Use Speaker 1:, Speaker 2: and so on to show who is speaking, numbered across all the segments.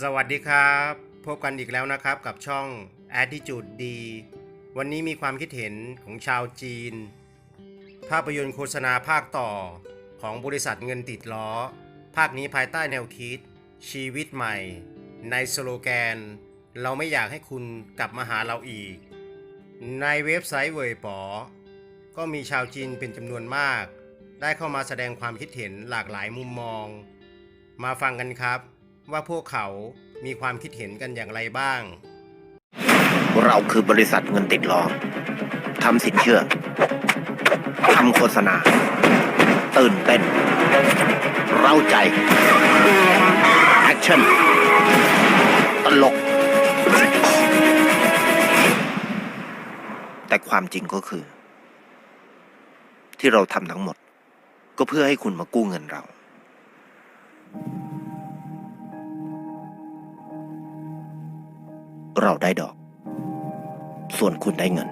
Speaker 1: สวัสดีครับ พบกันอีกแล้วนะครับกับช่อง Attitude D วันนี้มีความคิดเห็นของชาวจีน ภาพยนตร์โฆษณาภาคต่อของบริษัทเงินติดล้อ ภาคนี้ภายใต้แนวคิด ชีวิตใหม่ ในสโลแกน เราไม่อยากให้คุณกลับมาหาเราอีก ในเว็บไซต์เวยป๋อก็มีชาวจีนเป็นจำนวนมาก ได้เข้ามาแสดงความคิดเห็นหลากหลายมุมมอง มาฟังกันครับ ว่าพวกเขามีความคิดเห็นกันอย่างไรบ้าง
Speaker 2: เราคือบริษัทเงินติดล้อทำสินเชื่อทำโฆษณา ตื่นเต้น เร้าใจ แอคชั่น ตลก แต่ความจริงก็คือ ที่เราทำทั้งหมด ก็เพื่อให้คุณมากู้เงินเรา เราได้ดอก ส่วนคุณได้เงิน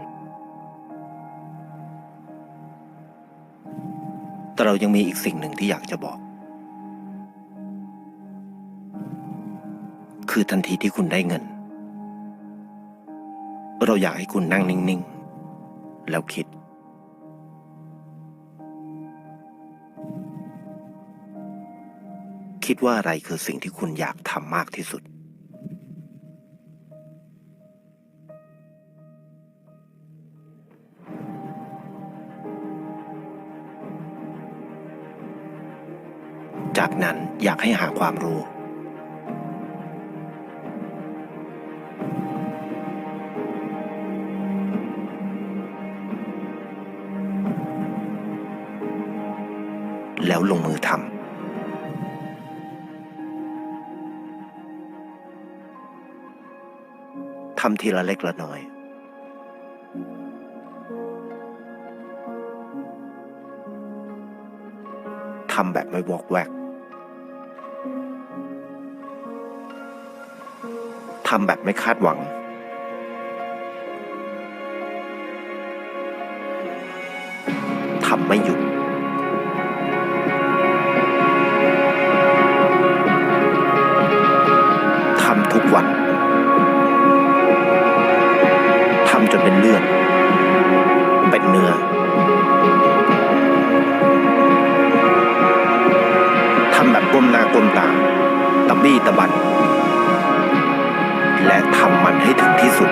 Speaker 2: แต่เรายังมีอีกสิ่งหนึ่งที่อยากจะบอก คือทันทีที่คุณได้เงิน เราอยากให้คุณนั่งนิ่ง ๆ แล้วคิดคิดว่าอะไรคือสิ่งที่คุณอยากทำมากที่สุด กนั้นอยากให้หาความรู้ แล้วลงมือทำทำทีละเล็กละน้อย ทำแบบไม่วอกแวก ทำแบบไม่คาดหวัง ทำไม่หยุด ทำทุกวัน ทำจนเป็นเลือด เป็นเนื้อ ทำแบบก้มหน้าก้มตาตะบี้ตะบัน และทำมันให้ถึงที่สุด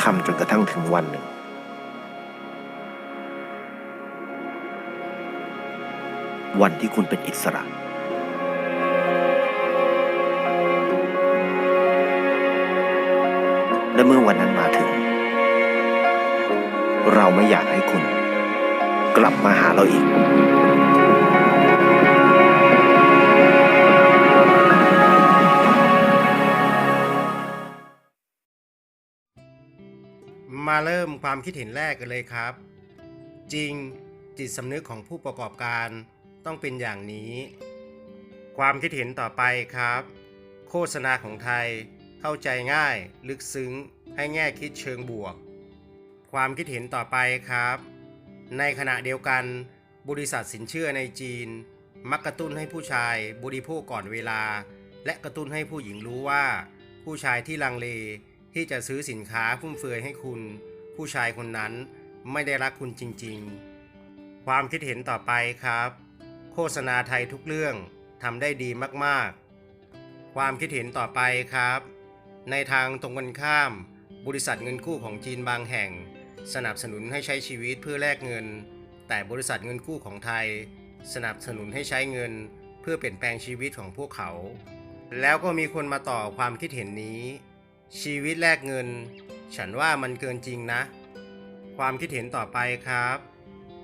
Speaker 2: ทำจนกระทั่งถึงวันหนึ่งวันที่คุณเป็นอิสระ และเมื่อวันนั้นมาถึง เราไม่อยากให้คุณ กลับมาหาเราอีก
Speaker 1: มาเริ่มความคิดเห็นแรกกันเลยครับ จริงจิตสำนึกของผู้ประกอบการต้องเป็นอย่างนี้ ความคิดเห็นต่อไปครับ โฆษณาของไทย เข้าใจง่าย ลึกซึ้ง ให้แง่คิดเชิงบวก ความคิดเห็นต่อไปครับ ในขณะเดียวกัน บริษัทสินเชื่อในจีน มักกระตุ้นให้ผู้ชายบริโภคก่อนเวลา และกระตุ้นให้ผู้หญิงรู้ว่า ผู้ชายที่ลังเลที่จะซื้อสินค้าฟุ่มเฟือยให้คุณ ผู้ชายคนนั้นไม่ได้รักคุณจริง ๆ ความคิดเห็นต่อไปครับ โฆษณาไทยทุกเรื่องทำได้ดีมากๆ ความคิดเห็นต่อไปครับ ในทางตรงกันข้าม บริษัทเงินกู้ของจีนบางแห่ง สนับสนุนให้ใช้ชีวิตเพื่อแลกเงิน แต่บริษัทเงินกู้ของไทย สนับสนุนให้ใช้เงิน เพื่อเปลี่ยนแปลงชีวิตของพวกเขา แล้วก็มีคนมาต่อความคิดเห็นนี้ ชีวิตแลกเงิน ฉันว่ามันเกินจริงนะ ความคิดเห็นต่อไปครับ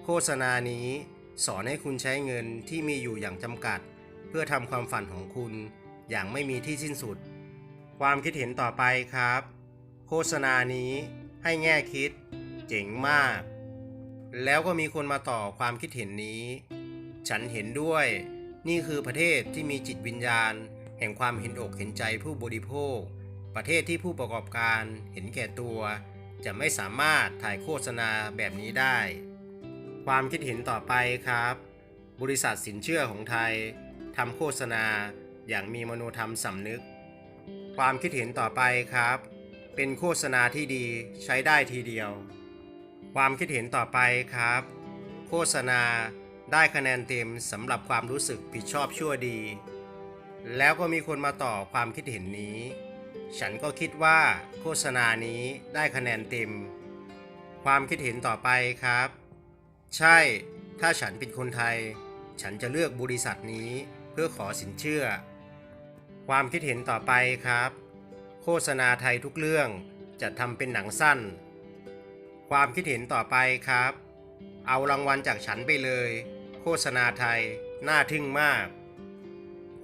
Speaker 1: โฆษณานี้สอนให้คุณใช้เงินที่มีอยู่อย่างจำกัด เพื่อทำความฝันของคุณอย่างไม่มีที่สิ้นสุด ความคิดเห็นต่อไปครับ โฆษณานี้ให้แง่คิด เจ๋งมาก แล้วก็มีคนมาต่อความคิดเห็นนี้ ฉันเห็นด้วย นี่คือประเทศที่มีจิตวิญญาณ แห่งความเห็นอกเห็นใจผู้บริโภค ประเทศที่ผู้ประกอบการเห็นแก่ตัว จะไม่สามารถถ่ายโฆษณาแบบนี้ได้ ความคิดเห็นต่อไปครับ บริษัทสินเชื่อของไทยทำโฆษณาอย่างมีมโนธรรมสำนึก ความคิดเห็นต่อไปครับ เป็นโฆษณาที่ดีใช้ได้ทีเดียว ความคิดเห็นต่อไปครับ โฆษณาได้คะแนนเต็มสำหรับความรู้สึกผิดชอบชั่วดี แล้วก็มีคนมาต่อความคิดเห็นนี้ ฉันก็คิดว่าโฆษณานี้ได้คะแนนเต็ม ความคิดเห็นต่อไปครับ ใช่ ถ้าฉันเป็นคนไทย ฉันจะเลือกบริษัทนี้เพื่อขอสินเชื่อ ความคิดเห็นต่อไปครับ โฆษณาไทยทุกเรื่องจะทำเป็นหนังสั้น ความคิดเห็นต่อไปครับ เอารางวัลจากฉันไปเลย โฆษณาไทยน่าทึ่งมาก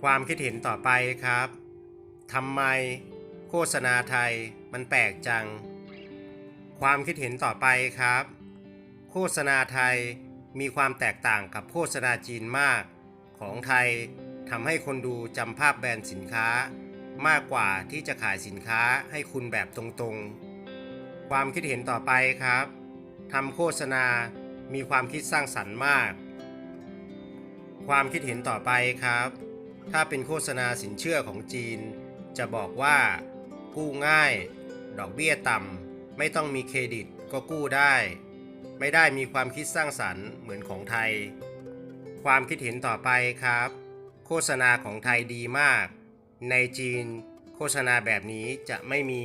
Speaker 1: ความคิดเห็นต่อไปครับทำไม โฆษณาไทยมันแปลกจัง ความคิดเห็นต่อไปครับ โฆษณาไทยมีความแตกต่างกับโฆษณาจีนมาก ของไทย ทำให้คนดูจำภาพแบรนด์สินค้า มากกว่าที่จะขายสินค้าให้คุณแบบตรงๆ ความคิดเห็นต่อไปครับทำโฆษณา มีความคิดสร้างสรรค์มาก ความคิดเห็นต่อไปครับ ถ้าเป็นโฆษณาสินเชื่อของจีน จะบอกว่า กู้ง่าย ดอกเบี้ยต่ำไม่ต้องมีเครดิตก็กู้ได้ ไม่ได้มีความคิดสร้างสรรค์เหมือนของไทย ความคิดเห็นต่อไปครับ ฆษณาของไทยดีมาก ในจีนโฆษณาแบบนี้จะไม่มี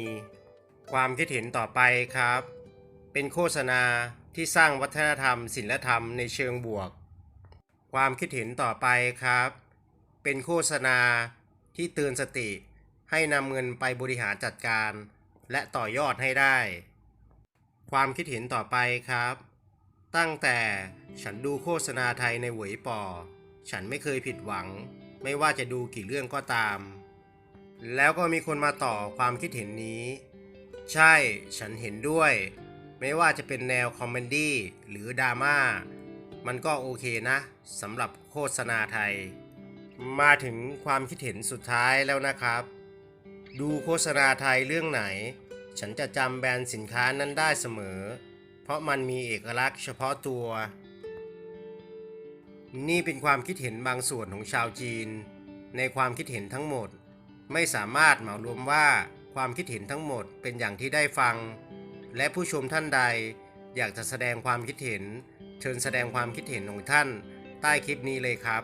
Speaker 1: ความคิดเห็นต่อไปครับ เป็นโฆษณาที่สร้างวัฒนธรรมศิลธรรมในเชิงบวก ความคิดเห็นต่อไปครับ เป็นโฆษณาที่เตือนสติให้นำเงินไปบริหารจัดการ และต่อยอดให้ได้ ความคิดเห็นต่อไปครับ ตั้งแต่ฉันดูโฆษณาไทยในหวยปอ ฉันไม่เคยผิดหวัง ไม่ว่าจะดูกี่เรื่องก็ตาม แล้วก็มีคนมาต่อความคิดเห็นนี้ ใช่ ฉันเห็นด้วย ไม่ว่าจะเป็นแนวคอมเมดี้หรือดราม่า มันก็โอเคนะสำหรับโฆษณาไทย มาถึงความคิดเห็นสุดท้ายแล้วนะครับ ดูโฆษณาไทยเรื่องไหน ฉันจะจำแบรนด์สินค้านั้นได้เสมอ เพราะมันมีเอกลักษณ์เฉพาะตัว นี่เป็นความคิดเห็นบางส่วนของชาวจีน ในความคิดเห็นทั้งหมด ไม่สามารถเหมารวมว่าความคิดเห็นทั้งหมดเป็นอย่างที่ได้ฟัง และผู้ชมท่านใดอยากจะแสดงความคิดเห็น เชิญแสดงความคิดเห็นของท่าน ใต้คลิปนี้เลยครับ